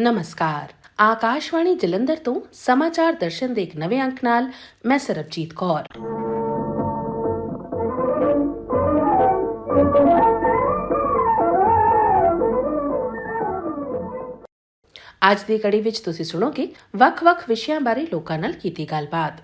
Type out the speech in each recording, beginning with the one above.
ਨਮਸਕਾਰ ਆਕਾਸ਼ਵਾਣੀ ਜਲੰਧਰ ਤੋਂ ਸਮਾਚਾਰ ਦਰਸ਼ਨ ਦੇ ਇੱਕ ਨਵੇਂ ਅੰਕ ਨਾਲ ਮੈਂ ਸਰਬਜੀਤ ਕੌਰ ਅੱਜ ਦੀ ਕੜੀ ਵਿੱਚ ਤੁਸੀਂ ਸੁਣੋਗੇ ਵੱਖ-ਵੱਖ ਵਿਸ਼ਿਆਂ ਬਾਰੇ ਲੋਕਾਂ ਨਾਲ ਕੀਤੀ ਗੱਲਬਾਤ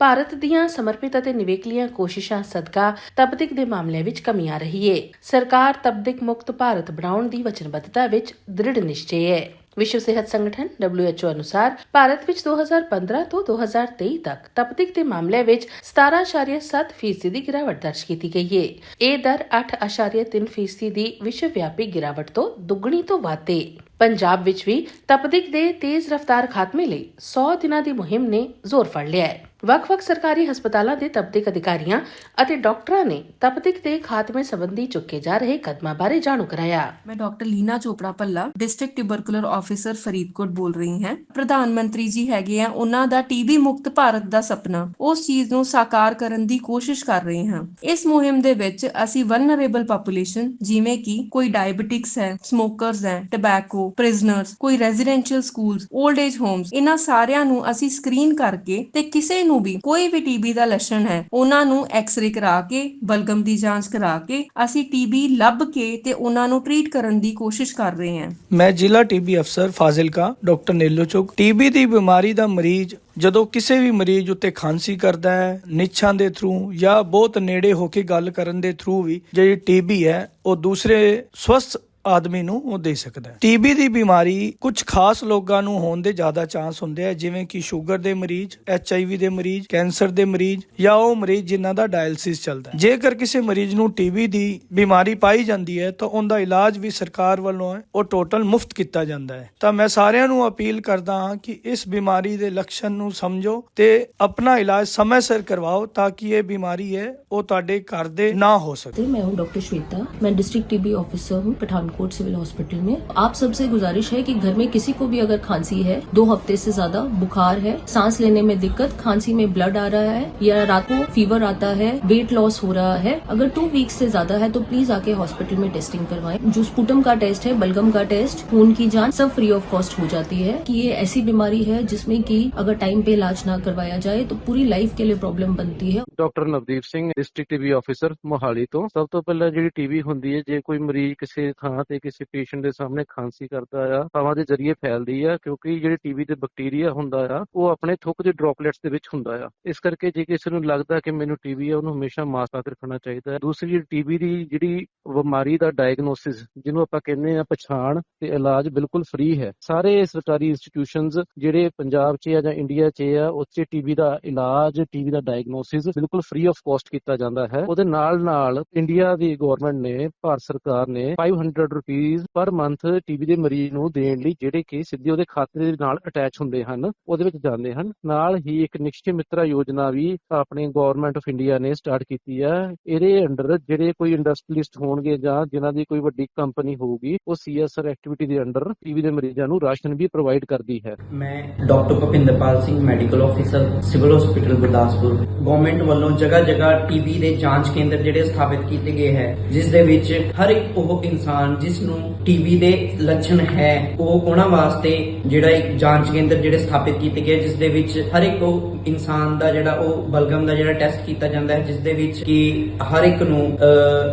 ਭਾਰਤ ਦੀਆਂ ਸਮਰਪਿਤ ਅਤੇ ਨਿਵੇਕਲੀਆਂ ਕੋਸ਼ਿਸ਼ਾਂ ਸਦਕਾ ਤਬਦਿਕ ਦੇ ਮਾਮਲੇ ਵਿੱਚ ਕਮੀ ਆ ਰਹੀ ਹੈ ਸਰਕਾਰ ਤਬਦਿਕ ਮੁਕਤ ਭਾਰਤ ਬਣਾਉਣ ਦੀ ਵਚਨਬੱਧਤਾ ਵਿੱਚ ਦ੍ਰਿੜ ਨਿਸ਼ਚੇ ਹੈ ਵਿਸ਼ਵ ਸਿਹਤ ਸੰਗਠਨ WHO ਅਨੁਸਾਰ ਭਾਰਤ ਵਿੱਚ 2015 ਤੋਂ 2023 ਤੱਕ ਤਪਦਿਕ ਦੇ ਮਾਮਲੇ ਵਿੱਚ 17.7% ਫੀਸਦੀ ਦੀ ਗਿਰਾਵਟ ਦਰਜ ਕੀਤੀ ਗਈ ਹੈ ਇਹ ਦਰ 8.3% ਫੀਸਦੀ ਦੀ ਵਿਸ਼ਵ ਵਿਆਪੀ ਗਿਰਾਵਟ ਤੋਂ ਦੁੱਗਣੀ ਤੋਂ ਵੱਧ ਹੈ ਪੰਜਾਬ ਵਿੱਚ ਵੀ ਤਪਦਿਕ ਦੇ ਤੇਜ਼ ਰਫ਼ਤਾਰ ਖਾਤਮੇ ਲਈ 100 ਦਿਨਾਂ ਦੀ ਮੁਹਿੰਮ ਨੇ ਜ਼ੋਰ ਫੜ ਲਿਆ ਹੈ ਵੱਖ-ਵੱਖ ਸਰਕਾਰੀ ਹਸਪਤਾਲਾਂ ਦੇ ਤਪਦਿਕ ਅਧਿਕਾਰੀਆਂ ਅਤੇ ਡਾਕਟਰਾਂ ਨੇ ਤਪਦਿਕ ਦੇ ਖਾਤਮੇ ਸੰਬੰਧੀ ਚੁੱਕੇ ਜਾ ਰਹੇ ਕਦਮਾਂ ਬਾਰੇ ਜਾਣੂ ਕਰਾਇਆ। ਮੈਂ ਡਾਕਟਰ ਲੀਨਾ ਚੋਪੜਾ ਪੱਲਾ ਡਿਸਟ੍ਰਿਕਟ ਟਿਊਬਰਕੂਲਰ ਆਫੀਸਰ ਫਰੀਦਕੋਟ ਬੋਲ ਰਹੀ ਹਾਂ। ਪ੍ਰਧਾਨ ਮੰਤਰੀ ਜੀ ਹੈਗੇ ਆ, ਉਹਨਾਂ ਦਾ ਟੀਬੀ ਮੁਕਤ ਭਾਰਤ ਦਾ ਸੁਪਨਾ। ਉਸ ਚੀਜ਼ ਨੂੰ ਸਾਕਾਰ ਕਰਨ ਦੀ ਕੋਸ਼ਿਸ਼ ਕਰ ਰਹੇ ਹਾਂ। ਇਸ ਮੁਹਿੰਮ ਦੇ ਵਿੱਚ ਅਸੀਂ ਵਲਨਰੇਬਲ ਪੋਪੂਲੇਸ਼ਨ ਜਿਵੇਂ ਕਿ ਕੋਈ ਡਾਇਬੀਟਿਕਸ ਹੈ ਸਮੋਕਰਸ ਹੈ ਟਬੈਕੋ ਪ੍ਰਿਜ਼ਨਰਸ ਕੋਈ residential schools old age homes ਇਹਨਾਂ ਸਾਰਿਆਂ ਨੂੰ ਅਸੀਂ ਸਕਰੀਨ ਕਰਕੇ ਤੇ ਕਿਸੇ ਨੂੰ ਵੀ ਕੋਈ ਵੀ ਟੀਬੀ ਦਾ ਲੱਛਣ ਹੈ, ਉਹਨਾਂ ਨੂੰ ਐਕਸ-ਰੇ ਕਰਾ ਕੇ, ਬਲਗਮ ਦੀ ਜਾਂਚ ਕਰਾ ਕੇ ਅਸੀਂ ਟੀਬੀ ਲੱਭ ਕੇ ਤੇ ਉਹਨਾਂ ਨੂੰ ਟ੍ਰੀਟ ਕਰਨ ਦੀ ਕੋਸ਼ਿਸ਼ ਕਰ ਰਹੇ ਹਾਂ। ਮੈਂ ਜ਼ਿਲ੍ਹਾ ਟੀਬੀ ਅਫਸਰ ਫਾਜ਼ਿਲਕਾ, ਡਾਕਟਰ ਨੇਲੋ ਚੁਗ ਟੀਬੀ ਦੀ ਬਿਮਾਰੀ ਦਾ ਮਰੀਜ਼ ਜਦੋਂ ਕਿਸੇ ਵੀ ਮਰੀਜ਼ ਉੱਤੇ ਖਾਂਸੀ ਕਰਦਾ ਹੈ, ਨਿੱਛਾਂ ਦੇ ਥਰੂ ਜਾਂ ਬਹੁਤ ਨੇੜੇ ਹੋ ਕੇ ਗੱਲ ਕਰਨ ਦੇ ਥਰੂ ਵੀ ਜਿਹੜੀ ਟੀਬੀ ਹੈ, ਉਹ ਦੂਸਰੇ ਸਵਸਥ ਆਦਮੀ ਨੂੰ ਉਹ ਦੇ ਸਕਦਾ ਹੈ। ਟੀਬੀ ਦੀ ਬਿਮਾਰੀ ਕੁਝ ਖਾਸ ਲੋਕਾਂ ਨੂੰ ਹੋਣ ਦੇ ਜ਼ਿਆਦਾ ਚਾਂਸ ਹੁੰਦੇ ਆ, ਜਿਵੇਂ ਕਿ ਸ਼ੂਗਰ ਦੇ ਮਰੀਜ਼, ਐਚ ਆਈ ਵੀ ਦੇ ਮਰੀਜ਼, ਕੈਂਸਰ ਦੇ ਮਰੀਜ਼ ਜਾਂ ਉਹ ਮਰੀਜ਼ ਜਿਨ੍ਹਾਂ ਦਾ ਡਾਇਲਿਸਿਸ ਚੱਲਦਾ ਹੈ। ਜੇਕਰ ਕਿਸੇ ਮਰੀਜ਼ ਨੂੰ ਟੀਬੀ ਦੀ ਬਿਮਾਰੀ ਪਾਈ ਜਾਂਦੀ ਹੈ, ਤਾਂ ਉਹਦਾ ਇਲਾਜ ਵੀ ਸਰਕਾਰ ਵੱਲੋਂ ਹੈ, ਉਹ ਟੋਟਲ ਮੁਫਤ ਕੀਤਾ ਜਾਂਦਾ ਹੈ। ਤਾਂ ਮੈਂ ਸਾਰਿਆਂ ਨੂੰ ਅਪੀਲ ਕਰਦਾ ਹਾਂ ਕਿ ਇਸ ਬਿਮਾਰੀ ਦੇ ਲੱਛਣ ਨੂੰ ਸਮਝੋ ਤੇ ਆਪਣਾ ਇਲਾਜ ਸਮੇਂ ਸਿਰ ਕਰਵਾਓ ਤਾਂ ਕਿ ਇਹ ਬਿਮਾਰੀ ਹੈ, ਉਹ ਤੁਹਾਡੇ ਘਰ ਦੇ ਨਾ ਹੋ ਸਕੇ। ਮੈਂ ਹਾਂ ਡਾਕਟਰ ਸ਼ਵੇਤਾ, ਮੈਂ ਡਿਸਟ੍ਰਿਕਟ ਟੀਬੀ ਆਫੀਸਰ ਹਾਂ, ਪਠਾਨਕੋਟ पठानकोट सिविल हॉस्पिटल में आप सबसे गुजारिश है कि घर में किसी को भी अगर खांसी है दो हफ्ते से ज्यादा बुखार है सांस लेने में दिक्कत खांसी में ब्लड आ रहा है या रात को फीवर आता है वेट लॉस हो रहा है अगर टू वीक्स से ज्यादा है तो प्लीज आके हॉस्पिटल में टेस्टिंग करवाएं जो स्पुटम का टेस्ट है बलगम का टेस्ट खून की जांच सब फ्री ऑफ कॉस्ट हो जाती है कि ये ऐसी बीमारी है जिसमें कि अगर टाइम पे इलाज ना करवाया जाए तो पूरी लाइफ के लिए प्रॉब्लम बनती है doctor Navdeep Singh district TB officer Mohali ਤੋਂ ਸਭ ਤੋਂ ਪਹਿਲਾਂ ਜਿਹੜੀ ਟੀਬੀ ਹੁੰਦੀ ਹੈ ਜੇ ਕੋਈ ਮਰੀਜ਼ ਕਿਸੇ ਥਾਂ ਤੇ ਕਿਸੇ ਪੇਸ਼ੈਂਟ ਦੇ ਸਾਹਮਣੇ ਖਾਂਸੀ ਕਰਦਾ ਆ ਹਵਾ ਦੇ ਜ਼ਰੀਏ ਫੈਲਦੀ ਆ, ਕਿਉਂਕਿ ਜਿਹੜੇ ਟੀਬੀ ਦੇ ਬੈਕਟੀਰੀਆ ਹੁੰਦਾ ਆ, ਉਹ ਆਪਣੇ ਥੁੱਕ ਦੇ ਡ੍ਰੌਪਲੇਟਸ ਦੇ ਵਿੱਚ ਹੁੰਦਾ ਆ। ਇਸ ਕਰਕੇ ਜੇ ਕਿਸੇ ਨੂੰ ਲੱਗਦਾ ਕਿ ਮੈਨੂੰ ਟੀਬੀ ਆ, ਉਹਨੂੰ ਹਮੇਸ਼ਾ ਮਾਸਕ ਲਾ ਕੇ ਰੱਖਣਾ ਚਾਹੀਦਾ ਹੈ। ਦੂਸਰੀ ਟੀਬੀ ਦੀ ਜਿਹੜੀ ਬਿਮਾਰੀ ਦਾ ਡਾਇਗਨੋਸਿਸ ਜਿਹਨੂੰ ਆਪਾਂ ਕਹਿੰਦੇ ਆ ਪਛਾਣ ਤੇ ਇਲਾਜ ਬਿਲਕੁਲ ਫ੍ਰੀ ਹੈ। ਸਾਰੇ ਸਰਕਾਰੀ ਇੰਸਟੀਟਿਊਸ਼ਨਸ ਜਿਹੜੇ ਪੰਜਾਬ 'ਚ ਆ ਜਾਂ ਇੰਡੀਆ 'ਚ ਆ ਉਸ 'ਚ ਟੀਬੀ ਦਾ ਇਲਾਜ ਟੀਬੀ ਦਾ ਡਾਇਗਨੋਸਿਸ ਬਿਲਕੁਲ ਫ੍ਰੀ ਆਫ ਕਾਸਟ ਕੀਤਾ ਜਾਂਦਾ ਹੈ। ਉਹਦੇ ਨਾਲ ਨਾਲ ਇੰਡੀਆ ਦੀ ਗਵਰਨਮੈਂਟ ਨੇ, ਭਾਰਤ ਸਰਕਾਰ ਨੇ 500 ਰੁਪੀਸ ਪਰ ਮੰਥ ਟੀਬੀ ਦੇ ਮਰੀਜ਼ ਨੂੰ ਦੇਣ ਲਈ ਜਿਹੜੇ ਕਿ ਸਿੱਧੇ ਉਹਦੇ ਖਾਤੇ ਦੇ ਨਾਲ ਅਟੈਚ ਹੁੰਦੇ ਹਨ, ਉਹਦੇ ਵਿੱਚ ਜਾਂਦੇ ਹਨ। ਨਾਲ ਹੀ ਇੱਕ ਨਿਸ਼ਚੈ ਮਿੱਤਰਾ ਯੋਜਨਾ ਵੀ ਆਪਣੇ ਗਵਰਨਮੈਂਟ ਆਫ ਇੰਡੀਆ ਨੇ ਸਟਾਰਟ ਕੀਤੀ ਹੈ। ਇਹਦੇ ਅੰਡਰ ਜਿਹੜੇ ਕੋਈ ਇੰਡਸਟਰੀਲਿਸਟ ਹੋਣਗੇ ਜਾਂ ਜਿਨ੍ਹਾਂ ਦੀ ਕੋਈ ਵੱਡੀ ਕੰਪਨੀ ਹੋਊਗੀ, ਉਹ ਸੀਐਸਆਰ ਐਕਟੀਵਿਟੀ ਦੇ ਅੰਡਰ ਟੀਬੀ ਦੇ ਮਰੀਜ਼ਾਂ ਨੂੰ ਰਾਸ਼ਨ ਵੀ ਪ੍ਰੋਵਾਈਡ ਕਰਦੀ ਹੈ। ਮੈਂ doctor Bhupinderpal Singh medical officer civil hospital Gurdaspur. Government ਵੱਲੋਂ ਜਗ੍ਹਾ ਜਗ੍ਹਾ ਟੀਬੀ ਦੇ ਜਾਂਚ ਕੇਂਦਰ ਜਿਹੜੇ ਸਥਾਪਿਤ ਕੀਤੇ ਗਏ ਹੈ, ਜਿਸ ਦੇ ਵਿੱਚ ਹਰ ਇੱਕ ਉਹ ਇਨਸਾਨ ਜਿਸ ਨੂੰ ਟੀਬੀ ਦੇ ਲੱਛਣ ਹੈ, ਉਹ ਉਹਨਾਂ ਵਾਸਤੇ ਜਿਹੜਾ ਇੱਕ ਜਾਂਚ ਕੇਂਦਰ ਜਿਹੜੇ ਸਥਾਪਿਤ ਕੀਤੇ ਗਏ ਜਿਸ ਦੇ ਵਿੱਚ ਹਰ ਇੱਕ ਉਹ ਇਨਸਾਨ ਦਾ ਜਿਹੜਾ ਉਹ ਬਲਗਮ ਦਾ ਜਿਹੜਾ ਟੈਸਟ ਕੀਤਾ ਜਾਂਦਾ ਹੈ ਜਿਸ ਦੇ ਵਿੱਚ ਕਿ ਹਰ ਇੱਕ ਨੂੰ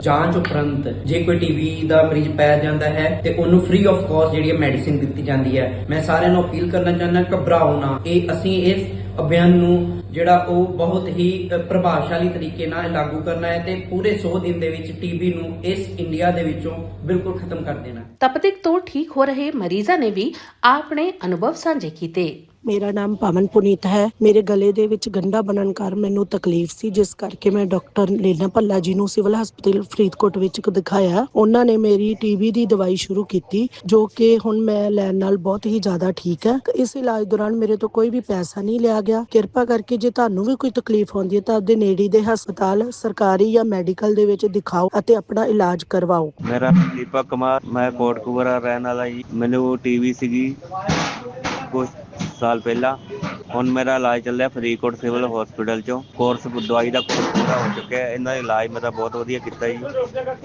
ਜਾਂਚ ਉਪਰੰਤ ਜੇ ਕੋਈ ਟੀਬੀ ਦਾ ਮਰੀਜ਼ ਪੈ ਜਾਂਦਾ ਹੈ, ਤੇ ਉਹਨੂੰ ਫ੍ਰੀ ਆਫ ਕਾਸਟ ਜਿਹੜੀ ਮੈਡੀਸਿਨ ਦਿੱਤੀ ਜਾਂਦੀ ਹੈ। ਮੈਂ ਸਾਰਿਆਂ ਨੂੰ ਅਪੀਲ ਕਰਨਾ ਚਾਹੁੰਦਾ, ਘਬਰਾਓ ਨਾ। ਇਹ, ਅਸੀਂ ਇਸ ਅਭਿਆਨ ਨੂੰ ਜਿਹੜਾ ਉਹ ਬਹੁਤ ਹੀ ਪ੍ਰਭਾਵਸ਼ਾਲੀ ਤਰੀਕੇ ਨਾਲ ਲਾਗੂ ਕਰਨਾ ਹੈ ਤੇ ਪੂਰੇ 100 ਦਿਨ ਦੇ ਵਿੱਚ ਟੀਬੀ ਨੂੰ ਇਸ ਇੰਡੀਆ ਦੇ ਵਿੱਚੋਂ ਬਿਲਕੁਲ ਖਤਮ ਕਰ ਦੇਣਾ ਹੈ। ਤਪਦਿਕ ਤੋਂ ਠੀਕ ਹੋ ਰਹੇ ਮਰੀਜ਼ਾਂ ਨੇ ਵੀ ਆਪਣੇ ਅਨੁਭਵ ਸਾਂਝੇ ਕੀਤੇ। ਮੇਰਾ ਨਾਮ ਪਵਨ ਪੁਨੀਤ ਹੈ। ਮੇਰੇ ਗਲੇ ਦੇ ਵਿੱਚ ਗੰਢਾ ਬਣਨ ਕਾਰਨ ਮੈਨੂੰ ਤਕਲੀਫ ਸੀ, ਜਿਸ ਕਰਕੇ ਮੈਂ ਡਾਕਟਰ ਲੀਨਾ ਭੱਲਾ ਜੀ ਨੂੰ ਸਿਵਲ ਹਸਪਤਾਲ ਫਰੀਦਕੋਟ ਵਿੱਚ ਦਿਖਾਇਆ। ਉਹਨਾਂ ਨੇ ਮੇਰੀ ਟੀਬੀ ਦੀ ਦਵਾਈ ਸ਼ੁਰੂ ਕੀਤੀ, ਜੋ ਕਿ ਹੁਣ ਮੈਂ ਲੈਣ ਨਾਲ ਬਹੁਤ ਹੀ ਜ਼ਿਆਦਾ ਠੀਕ ਹੈ। ਇਸ ਇਲਾਜ ਦੌਰਾਨ ਮੇਰੇ ਤੋਂ ਕੋਈ ਵੀ ਪੈਸਾ ਨਹੀਂ ਲਿਆ ਗਿਆ। ਕਿਰਪਾ ਕਰਕੇ ਜੇ ਤੁਹਾਨੂੰ ਵੀ ਕੋਈ ਤਕਲੀਫ ਹੁੰਦੀ ਹੈ ਤਾਂ ਆਪਦੇ ਨੇੜੇ ਦੇ ਹਸਪਤਾਲ, ਸਰਕਾਰੀ ਜਾਂ ਮੈਡੀਕਲ ਦੇ ਵਿੱਚ ਦਿਖਾਓ ਅਤੇ ਆਪਣਾ ਇਲਾਜ ਕਰਵਾਓ। ਮੇਰਾ ਦੀਪਕ ਕੁਮਾਰ, ਮੈਂ ਕੋਟਕਪੂਰਾ ਰਹਿਣ ਵਾਲਾ ਜੀ। ਮੈਨੂੰ ਟੀਵੀ ਸੀਗੀ। ਕੁਛ ਸਾਲ ਪਹਿਲਾਂ। ਹੁਣ ਮੇਰਾ ਇਲਾਜ ਚੱਲਿਆ ਫਰੀਦਕੋਟ ਸਿਵਲ ਹਸਪੀਟਲ ਚੋਂ। ਕੋਰਸ ਦਵਾਈ ਦਾ ਕੋਰਸ ਪੂਰਾ ਹੋ ਚੁੱਕਿਆ ਹੈ। ਇਹਨਾਂ ਦਾ ਇਲਾਜ ਮੇਰਾ ਬਹੁਤ ਵਧੀਆ ਕੀਤਾ ਜੀ।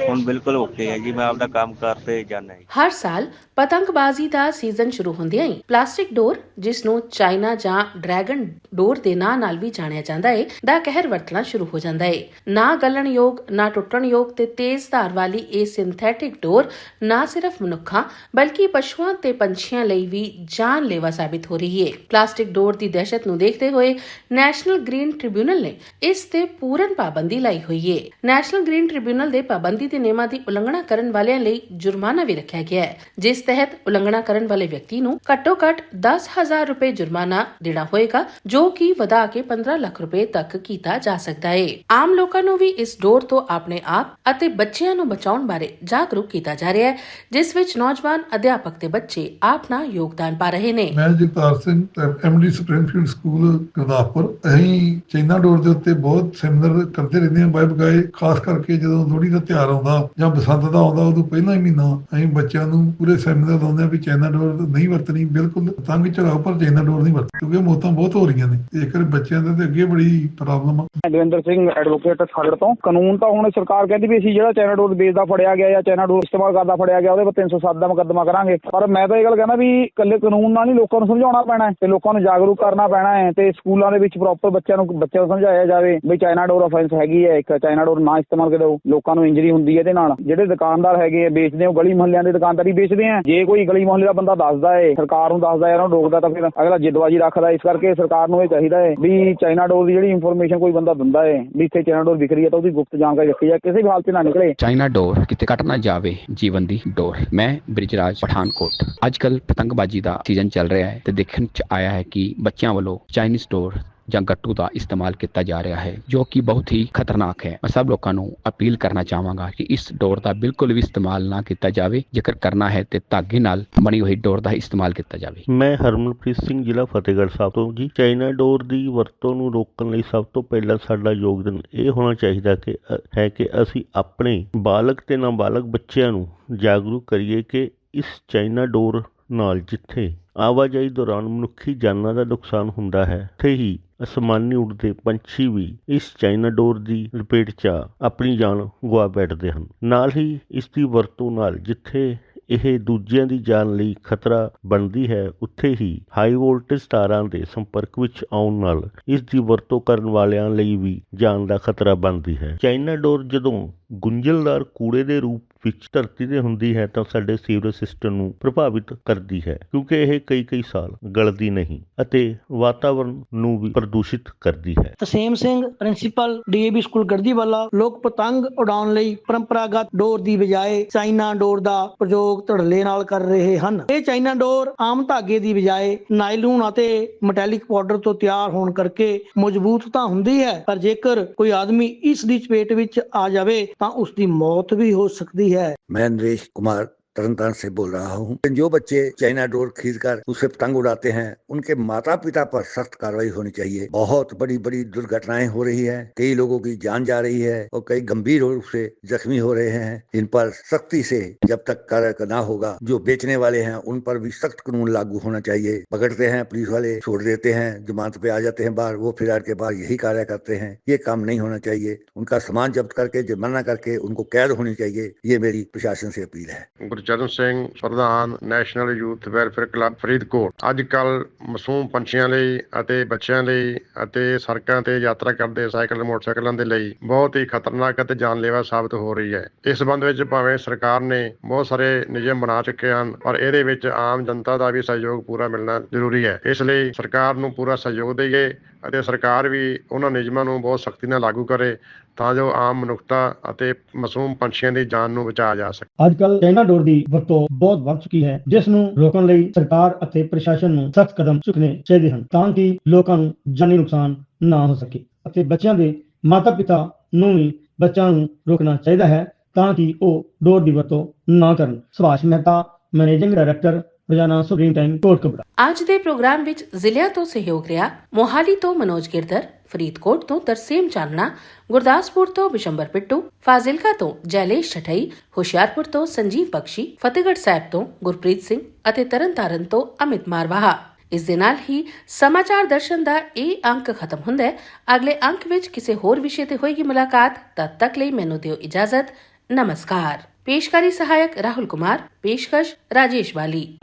ਹੁਣ ਬਿਲਕੁਲ ਓਕੇ ਹੈ ਜੀ। ਮੈਂ ਆਪਦਾ ਕੰਮ ਕਰਤੇ ਜਾਣਾ ਜੀ। ਹਰ ਸਾਲ ਪਤੰਗਬਾਜ਼ੀ ਦਾ ਸੀਜ਼ਨ ਸ਼ੁਰੂ ਹੁੰਦਿਆਂ ਹੀ ਪਲਾਸਟਿਕ ਡੋਰ ਜਿਸ ਨੂੰ ਚਾਈਨਾ ਜਾਂ ਡਰੈਗਨ ਡੋਰ ਦੇ ਨਾਂ ਨਾਲ ਵੀ ਜਾਣਿਆ ਜਾਂਦਾ ਹੈ ਦਾ ਕਹਿਰ ਵਰਤਣਾ ਸ਼ੁਰੂ ਹੋ ਜਾਂਦਾ ਹੈ ਨਾ ਗਲਣਯੋਗ ਨਾ ਟੁੱਟਣ ਯੋਗ ਤੇ ਤੇਜ਼ ਧਾਰ ਵਾਲੀ ਇਹ ਸਿੰਥੈਟਿਕ ਡੋਰ ਨਾ ਸਿਰਫ ਮਨੁੱਖਾਂ, ਬਲਕਿ ਪਸ਼ੂਆਂ ਤੇ ਪੰਛੀਆਂ ਲਈ ਵੀ ਜਾਨਲੇਵਾ ਸਾਬਿਤ ਹੋ ਰਹੀ ਹੈ ਪਲਾਸਟਿਕ ਡੋਰ ਦੀ ਦਹਿਸ਼ਤ ਨੂੰ ਦੇਖਦੇ ਹੋਏ ਨੈਸ਼ਨਲ ਗ੍ਰੀਨ ਟ੍ਰਿਬਿਊਨਲ ਨੇ ਇਸ ਤੇ ਪੂਰਨ ਪਾਬੰਦੀ ਲਾਈ ਹੋਈ ਹੈ ਨੈਸ਼ਨਲ ਗ੍ਰੀਨ ਟ੍ਰਿਬਿਊਨਲ ਦੇ ਪਾਬੰਦੀ ਦੇ ਨਿਯਮਾਂ ਦੀ ਉਲੰਘਣਾ ਕਰਨ ਵਾਲਿਆਂ ਲਈ ਜੁਰਮਾਨਾ ਵੀ ਰੱਖਿਆ ਗਿਆ ਹੈ, ਜਿਸ ਤਹਿਤ ਉਲੰਘਣਾ ਕਰਨ ਵਾਲੇ ਵਿਅਕਤੀ ਨੂੰ ਘੱਟੋ-ਘੱਟ 10000 ਰੁਪਏ ਜੁਰਮਾਨਾ ਦੇਣਾ ਹੋਏਗਾ, ਜੋ ਕਿ ਵਧਾ ਕੇ 15 ਲੱਖ ਰੁਪਏ ਤੱਕ ਕੀਤਾ ਜਾ ਸਕਦਾ ਹੈ ਆਮ ਲੋਕਾਂ ਨੂੰ ਵੀ ਇਸ ਡੋਰ ਤੋਂ ਆਪਣੇ ਆਪ ਅਤੇ ਬੱਚਿਆਂ ਨੂੰ ਬਚਾਉਣ ਬਾਰੇ ਜਾਗਰੂਕ ਕੀਤਾ ਜਾ ਰਿਹਾ ਹੈ, ਜਿਸ ਵਿੱਚ ਨੌਜਵਾਨ ਅਧਿਆਪਕ ਤੇ ਬੱਚੇ ਆਪਣਾ ਯੋਗਦਾਨ ਪਾ ਰਹੇ ਨੇ। ਮੈਂ Jagtar Singh MD Springfield school Gurdaspur ਅਸੀਂ ਚੈਨਾ ਡੋਰ ਦੇ ਉੱਤੇ ਬਹੁਤ ਸੈਮੀਨਾਰ ਕਰਦੇ ਰਹਿੰਦੇ ਹਾਂ ਬਾਈ ਬਗਾਏ ਖਾਸ ਕਰਕੇ ਜਦੋਂ ਲੋਹੜੀ ਦਾ ਤਿਉਹਾਰ ਆਉਂਦਾ ਜਾਂ ਬਸੰਤ ਦਾ ਆਉਂਦਾ ਉਦੋਂ ਪਹਿਲਾਂ ਹੀ ਮਹੀਨਾ, ਅਸੀਂ ਬੱਚਿਆਂ ਨੂੰ ਪੂਰੇ ਸੈਮੀਨਾਰ ਲਾਉਂਦੇ ਹਾਂ ਵੀ ਚੈਨਾ ਡੋਰ ਨਹੀਂ ਵਰਤਣੀ, ਬਿਲਕੁਲ ਤੰਗ ਚੜਾਓ ਪਰ ਚੈਨਾ ਡੋਰ ਨਹੀਂ ਵਰਤਣੀ, ਕਿਉਂਕਿ ਮੌਤਾਂ ਬਹੁਤ ਹੋ ਰਹੀਆਂ ਨੇ। ਤੇ ਜੇਕਰ ਬੱਚਿਆਂ ਦੇ ਤੇ ਅੱਗੇ ਬੜੀ ਪ੍ਰੋਬਲਮ ਆ। ਦਵਿੰਦਰ ਸਿੰਘ ਐਡਵੋਕੇਟ ਖਰੜ ਤੋਂ। ਕਾਨੂੰਨ ਤਾਂ ਹੁਣ ਸਰਕਾਰ ਕਹਿੰਦੀ ਵੀ ਅਸੀਂ ਜਿਹੜਾ ਚਾਈਨਾ ਡੋਰ ਵੇਚਦਾ ਫੜਿਆ ਗਿਆ ਜਾਂ ਚਾਈਨਾ ਡੋਰ ਇਸਤੇਮਾਲ ਕਰਦਾ ਫੜਿਆ ਗਿਆ, ਉਹਦੇ ਪਰ 307 ਦਾ ਮੁਕੱਦਮਾ ਕਰਾਂਗੇ। ਪਰ ਮੈਂ ਤਾਂ ਇਹ ਗੱਲ ਕਹਿੰਦਾ ਵੀ ਇਕੱਲੇ ਕਾਨੂੰਨ ਨਾਲ ਹੀ ਲੋਕਾਂ ਨੂੰ ਸਮਝਾਉਣਾ ਪੈਣਾ ਤੇ ਲੋਕਾਂ ਨੂੰ ਜਾਗਰੂਕ ਕਰਨਾ ਪੈਣਾ ਹੈ ਤੇ ਸਕੂਲਾਂ ਦੇ ਵਿੱਚ ਪ੍ਰੋਪਰ ਬੱਚਿਆਂ ਨੂੰ ਬੱਚਿਆਂ ਨੂੰ ਸਮਝਾਇਆ ਜਾਵੇ ਵੀ ਚਾਈਨਾ ਡੋਰ ਆਫੈਂਸ ਹੈਗੀ ਹੈ, ਇੱਕ ਚਾਈਨਾ ਡੋਰ ਨਾ ਇਸਤੇਮਾਲ ਕਰੋ, ਲੋਕਾਂ ਨੂੰ ਇੰਜਰੀ ਹੁੰਦੀ ਹੈ ਇਹਦੇ ਨਾਲ। ਜਿਹੜੇ ਦੁਕਾਨਦਾਰ ਹੈਗੇ ਆ, ਵੇਚਦੇ ਉਹ ਗਲੀ ਮੁਹੱਲਿਆਂ ਦੇ ਦੁਕਾਨਦਾਰੀ ਵੇਚਦੇ ਆ। ਜੇ ਕੋਈ ਗਲੀ ਮੁਹੱਲੇ ਦਾ ਬੰਦਾ ਦੱਸਦਾ ਹੈ, ਸਰਕਾਰ ਨੂੰ ਦੱਸਦਾ ਹੈ ਉਹਨਾਂ ਨੂੰ ਰੋਕਦਾ ਤਾਂ ਫਿਰ ਅਗਲਾ ਜਿੱਦਬਾਜੀ ਰੱਖਦਾ ਇਸ ਕਰਕੇ ਸਰਕਾਰ ਨੂੰ ਇਹ ਚਾਹੀਦਾ ਹੈ ਵੀ ਚਾਈਨਾ ਡੋਰ ਦੀ ਜਿਹੜੀ ਇਨਫੋਰਮੇਸ਼ਨ ਕੋਈ ਬੰਦਾ ਦਿੰਦਾ ਹੈ, ਵੀ ਇੱਥੇ ਚਾਈਨਾ ਡੋਰ ਵਿਕ ਰਹੀ ਹੈ ਤਾਂ ਉਹਦੀ ਗੁਪਤ ਜਾਣਕਾਰੀ ਰੱਖੀ ਜਾਏ, ਕਿਸੇ ਵੀ ਹਾਲਤ 'ਚ ਨਾ ਨਿਕਲੇ। ਚਾਈਨਾ ਡੋਰ ਕਿਤੇ ਕੱਟ ਨਾ ਜਾਵੇ, ਜੀਵਨ ਦੀ ਡੋਰ ਮੈਂ ਬ੍ਰਿਜਰਾਜ ਪਠਾਨਕੋਟ। ਅੱਜ ਕੱਲ ਪਤੰਗਬਾਜ਼ੀ ਦਾ ਸੀਜ਼ਨ ਚੱਲ ਰਿਹਾ ਹੈ ਤੇ ਦੇਖਣ ਚ ਆਇਆ ਹੈ ਕਿ ਬੱਚਿਆਂ ਵੱਲੋਂ ਚਾਈਨੀਜ਼ ਡੋਰ ਜਾਂ ਗੱਟੂ ਦਾ ਇਸਤੇਮਾਲ ਕੀਤਾ ਜਾ ਰਿਹਾ ਹੈ, ਜੋ ਕਿ ਬਹੁਤ ਹੀ ਖਤਰਨਾਕ ਹੈ। ਮੈਂ ਸਭ ਲੋਕਾਂ ਨੂੰ ਅਪੀਲ ਕਰਨਾ ਚਾਹਾਂਗਾ ਕਿ ਇਸ ਡੋਰ ਦਾ ਬਿਲਕੁਲ ਵੀ ਇਸਤੇਮਾਲ ਨਾ ਕੀਤਾ ਜਾਵੇ। ਜੇਕਰ ਕਰਨਾ ਹੈ ਤੇ ਧਾਗੇ ਨਾਲ ਬਣੀ ਹੋਈ ਡੋਰ ਦਾ ਇਸਤੇਮਾਲ ਕੀਤਾ ਜਾਵੇ। ਮੈਂ ਹਰਮਨਪ੍ਰੀਤ ਸਿੰਘ, ਜ਼ਿਲ੍ਹਾ ਫਤਿਹਗੜ੍ਹ ਸਾਹਿਬ ਤੋਂ ਜੀ। ਚਾਈਨਾ ਡੋਰ ਦੀ ਵਰਤੋਂ ਨੂੰ ਰੋਕਣ ਲਈ ਸਭ ਤੋਂ ਪਹਿਲਾਂ ਸਾਡਾ ਯੋਗਦਾਨ ਇਹ ਹੋਣਾ ਚਾਹੀਦਾ ਕਿ ਹੈ ਕਿ ਅਸੀਂ ਆਪਣੇ ਬਾਲਗ ਤੇ ਨਾਬਾਲਗ ਬੱਚਿਆਂ ਨੂੰ ਜਾਗਰੂਕ ਕਰੀਏ ਕਿ ਇਸ ਚਾਈਨਾ ਡੋਰ ਨਾਲ ਜਿੱਥੇ ਆਵਾਜਾਈ ਦੌਰਾਨ ਮਨੁੱਖੀ ਜਾਨਾਂ ਦਾ ਨੁਕਸਾਨ ਹੁੰਦਾ ਹੈ, ਉੱਥੇ ਹੀ ਅਸਮਾਨੀ ਉੱਡਦੇ ਪੰਛੀ ਵੀ ਇਸ ਚਾਈਨਾ ਡੋਰ ਦੀ ਲਪੇਟ 'ਚ ਆਪਣੀ ਜਾਨ ਗਵਾ ਬੈਠਦੇ ਹਨ। ਨਾਲ ਹੀ ਇਸ ਦੀ ਵਰਤੋਂ ਨਾਲ ਜਿੱਥੇ ਇਹ ਦੂਜਿਆਂ ਦੀ ਜਾਨ ਲਈ ਖਤਰਾ ਬਣਦੀ ਹੈ, ਉੱਥੇ ਹੀ ਹਾਈ ਵੋਲਟੇਜ ਤਾਰਾਂ ਦੇ ਸੰਪਰਕ ਵਿੱਚ ਆਉਣ ਨਾਲ ਇਸ ਦੀ ਵਰਤੋਂ ਕਰਨ ਵਾਲਿਆਂ ਲਈ ਵੀ ਜਾਨ ਦਾ ਖਤਰਾ ਬਣਦੀ ਹੈ। ਚਾਈਨਾ ਡੋਰ ਜਦੋਂ ਗੁੰਝਲਦਾਰ ਕੂੜੇ ਦੇ ਰੂਪ ਵਿੱਚ ਧਰਤੀ ਤੇ ਹੁੰਦੀ ਹੈ ਤਾਂ ਸਾਡੇ ਸੀਵਰੇਜ ਸਿਸਟਮ ਨੂੰ ਪ੍ਰਭਾਵਿਤ ਕਰਦੀ ਹੈ, ਕਿਉਂਕਿ ਇਹ ਕਈ ਕਈ ਸਾਲ ਗਲਦੀ ਨਹੀਂ ਅਤੇ ਵਾਤਾਵਰਣ ਨੂੰ ਵੀ ਪ੍ਰਦੂਸ਼ਿਤ ਕਰਦੀ ਹੈ। Tasem Singh principal DAV school Garhdiwala ਲੋਕ ਪਤੰਗ ਉਡਾਉਣ ਲਈ ਪਰੰਪਰਾਗਤ ਡੋਰ ਦੀ ਬਜਾਏ ਚਾਈਨਾ ਡੋਰ ਦਾ ਪ੍ਰਯੋਗ ਧੜਲੇ ਨਾਲ ਕਰ ਰਹੇ ਹਨ। ਇਹ ਚਾਈਨਾ ਡੋਰ ਆਮ ਧਾਗੇ ਦੀ ਬਜਾਏ ਨਾਈਲੂਨ ਅਤੇ ਮੈਟੈਲਿਕ ਪਾਊਡਰ ਤੋਂ ਤਿਆਰ ਹੋਣ ਕਰਕੇ ਮਜ਼ਬੂਤ ਤਾਂ ਹੁੰਦੀ ਹੈ, ਪਰ ਜੇਕਰ ਕੋਈ ਆਦਮੀ ਇਸ ਦੀ ਚਪੇਟ ਵਿੱਚ ਆ ਜਾਵੇ ਤਾਂ ਉਸ ਦੀ ਮੌਤ ਵੀ ਹੋ ਸਕਦੀ है मैं नरेश कुमार तरनतारन से बोल रहा हूँ। जो बच्चे चाइना डोर खरीद कर उसे पतंग उड़ाते हैं, उनके माता पिता पर सख्त कार्रवाई होनी चाहिए। बहुत बड़ी बड़ी दुर्घटनाएँ हो रही है, कई लोगों की जान जा रही है और कई गंभीर रूप से जख्मी हो रहे हैं इन पर सख्ती से जब तक कार्य ना होगा, जो बेचने वाले हैं, उन पर भी सख्त कानून लागू होना चाहिए। पकड़ते हैं, पुलिस वाले छोड़ देते हैं जमानत पे आ जाते हैं बाहर, वो फिर के बाद यही कार्य करते हैं। ये काम नहीं होना चाहिए। उनका सामान जब्त करके, जुर्माना करके उनको कैद होनी चाहिए। ये मेरी प्रशासन से अपील है। ਗੁਰਚਰਨ ਸਿੰਘ ਪ੍ਰਧਾਨ national youth welfare club Faridkot. ਅੱਜ ਕੱਲ ਮਾਸੂਮ ਪੰਛੀਆਂ ਲਈ ਅਤੇ ਬੱਚਿਆਂ ਲਈ ਅਤੇ ਸੜਕਾਂ ਤੇ ਯਾਤਰਾ ਕਰਦੇ ਸਾਈਕਲ, ਮੋਟਰਸਾਈਕਲਾਂ ਦੇ ਲਈ ਬਹੁਤ ਹੀ ਖਤਰਨਾਕ ਅਤੇ ਜਾਨਲੇਵਾ ਸਾਬਤ ਹੋ ਰਹੀ ਹੈ। ਇਸ ਸੰਬੰਧ ਵਿੱਚ ਭਾਵੇਂ ਸਰਕਾਰ ਨੇ ਬਹੁਤ ਸਾਰੇ ਨਿਯਮ ਬਣਾ ਚੁੱਕੇ ਹਨ, ਪਰ ਇਹਦੇ ਵਿੱਚ ਆਮ ਜਨਤਾ ਦਾ ਵੀ ਸਹਿਯੋਗ ਪੂਰਾ ਮਿਲਣਾ ਜ਼ਰੂਰੀ ਹੈ। ਇਸ ਲਈ ਸਰਕਾਰ ਨੂੰ ਪੂਰਾ ਸਹਿਯੋਗ ਦੇਈਏ ਅਤੇ ਸਰਕਾਰ ਵੀ ਉਹਨਾਂ ਨਿਯਮਾਂ ਨੂੰ ਬਹੁਤ ਸਖਤੀ ਨਾਲ ਲਾਗੂ ਕਰੇ ਤਾਂ ਜੋ ਆਮ ਮਨੁੱਖਤਾ ਅਤੇ ਮਾਸੂਮ ਪੰਛੀਆਂ ਦੀ ਜਾਨ ਨੂੰ ਬਚਾਇਆ ਜਾ ਸਕੇ। ਅੱਜ ਕੱਲ ਚਾਈਨਾ ਡੋਰ ਦੀ ਵਰਤੋਂ ਬਹੁਤ ਵੱਧ ਚੁੱਕੀ ਹੈ ਜਿਸ ਨੂੰ ਰੋਕਣ ਲਈ ਸਰਕਾਰ ਅਤੇ ਪ੍ਰਸ਼ਾਸਨ ਨੂੰ ਸਖਤ ਕਦਮ ਚੁੱਕਣੇ ਚਾਹੀਦੇ ਹਨ ਤਾਂ ਕਿ ਲੋਕਾਂ ਨੂੰ ਜਾਨੀ ਨੁਕਸਾਨ ਨਾ ਹੋ ਸਕੇ ਅਤੇ ਬੱਚਿਆਂ ਦੇ ਮਾਤਾ-ਪਿਤਾ ਨੂੰ ਵੀ ਬੱਚਿਆਂ ਨੂੰ ਰੋਕਣਾ ਚਾਹੀਦਾ ਹੈ ਤਾਂ ਕਿ ਉਹ ਡੋਰ ਦੀ ਵਰਤੋਂ ਨਾ ਕਰਨ। Subhash Mehta managing director Rozana supreme time Kotkapura. ਅੱਜ ਦੇ ਪ੍ਰੋਗਰਾਮ ਵਿੱਚ ਜ਼ਿਲ੍ਹਿਆਂ ਤੋਂ ਸਹਿਯੋਗ ਰਿਹਾ ਮੋਹਾਲੀ ਤੋਂ ਮਨੋਜ ਗਿਰਦਰ ਫਰੀਦਕੋਟ ਤੋਂ ਤਰਸੇਮ ਚਾਨਣਾ, ਗੁਰਦਾਸਪੁਰ ਤੋਂ ਬਿਸ਼ੰਬਰ ਪਿੱਟੂ, ਫਾਜ਼ਿਲਕਾ ਤੋਂ ਜੈਲੇਸ਼ ਛਠਈ ਹੁਸ਼ਿਆਰਪੁਰ ਤੋਂ ਸੰਜੀਵ ਬਖਸ਼ੀ, ਫਤਿਹਗੜ੍ਹ ਸਾਹਿਬ ਤੋਂ ਗੁਰਪ੍ਰੀਤ ਸਿੰਘ ਅਤੇ ਤਰਨਤਾਰਨ ਤੋਂ ਅਮਿਤ ਮਾਰਵਾਹਾ। ਇਸ ਦੇ ਨਾਲ ਹੀ ਸਮਾਚਾਰ ਦਰਸ਼ਨ ਦਾ ਇਹ ਅੰਕ ਖਤਮ ਹੁੰਦਾ ਹੈ। ਅਗਲੇ ਅੰਕ ਵਿੱਚ ਕਿਸੇ ਹੋਰ ਵਿਸ਼ੇ ਤੇ ਹੋਏਗੀ ਮੁਲਾਕਾਤ, ਤਦ ਤੱਕ ਲਈ ਮੈਨੂੰ ਦਿਓ ਇਜਾਜ਼ਤ। ਨਮਸਕਾਰ। ਪੇਸ਼ਕਾਰੀ ਸਹਾਇਕ ਰਾਹੁਲ ਕੁਮਾਰ, ਪੇਸ਼ਕਸ਼ ਰਾਜੇਸ਼ ਵਾਲੀ